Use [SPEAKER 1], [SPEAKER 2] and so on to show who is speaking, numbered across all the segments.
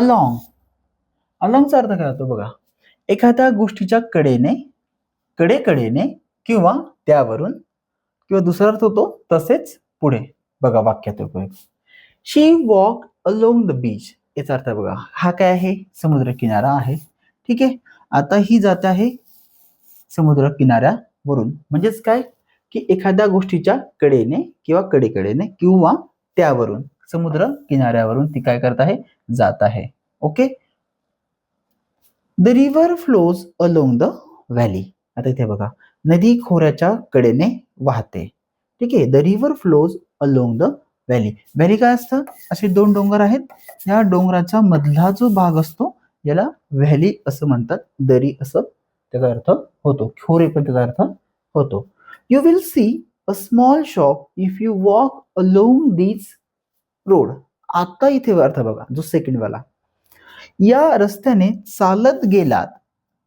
[SPEAKER 1] Along अलॉंगचा अर्थ काय होतो बघा? एखाद्या गोष्टीच्या कडेने कडेकडेने किंवा त्यावरून किंवा दुसरा अर्थ होतो तसेच पुढे. बघा वाक्यात उपयोग she walk along the beach याचा अर्थ बघा हा काय आहे? समुद्र किनारा आहे. ठीक आहे? आता ही जात आहे समुद्र किनाऱ्यावरून म्हणजेच काय? की एखाद्या गोष्टीच्या कडेने किंवा कडेकडेने किंवा त्यावरून. समुद्र किनाऱ्यावरून ती काय करत आहे? जात आहे. Okay the river flows along the valley आता इथे बघा. नदी खोऱ्याच्या कडेने वाहते. ठीक आहे? The river flows along the valley valley काय असतं? असे दोन डोंगर आहेत. या डोंगराचा मधला जो भाग असतो याला व्हॅली असं म्हणतात. दरी असं त्याचा अर्थ होतो. खोरे पण त्याचा अर्थ होतो. You will see a small shop if you walk along these road. आता इथे अर्थ बघा जो सेकंड वाला या रस्त्याने चालत गेलात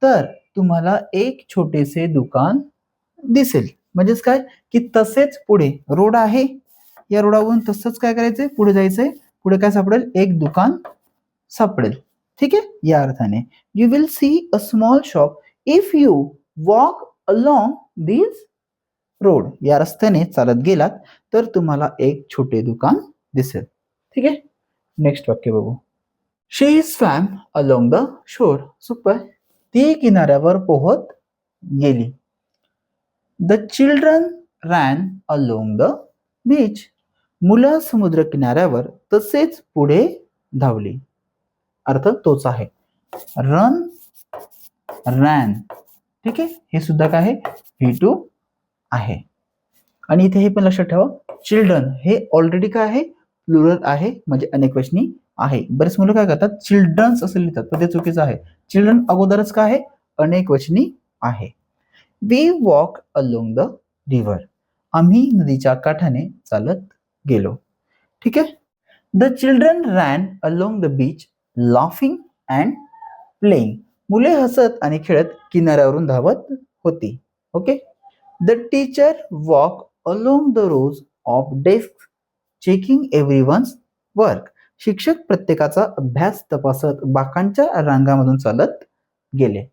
[SPEAKER 1] तर तुम्हाला एक छोटेसे दुकान दिसेल. म्हणजेच काय? की तसेच पुढे रोड आहे. या रोडावरून तसंच काय करायचंय? पुढे जायचंय. पुढे काय सापडेल? एक दुकान सापडेल. ठीक आहे? या अर्थाने. You will see a small shop if you walk along this road या रस्त्याने चालत गेलात तर तुम्हाला एक छोटे दुकान दिसेल ठीक आहे? नेक्स्ट वाक्य बघू. She swam along the shore super ती किनाऱ्यावर पोहत गेली. The children ran along the beach मुलं समुद्र किनाऱ्यावर तसेच पुढे धावली. अर्थ तोच आहे. रन रॅन ठीक आहे? हे सुद्धा काय आहे? व्ही टू आहे. आणि इथे हे पण लक्षात ठेवा. चिल्ड्रन हे ऑलरेडी काय आहे? प्लुरल आहे म्हणजे अनेक वचनी आहे. बरेच मुलं काय करतात? चिल्ड्रन्स असं लिहितात पण ते चुकीचं आहे. चिल्ड्रन अगोदरच काय आहे? अनेक वचनी आहे. We walk along the river आम्ही नदीच्या काठाने चालत गेलो. ठीक आहे? The children ran along the beach laughing and playing मुले हसत आणि खेळत किनाऱ्यावरून धावत होती. Okay the teacher walk along the rows of desk checking every one's work शिक्षक प्रत्येकाचा अभ्यास तपासत बाकांच्या रांगामधून चालत गेले.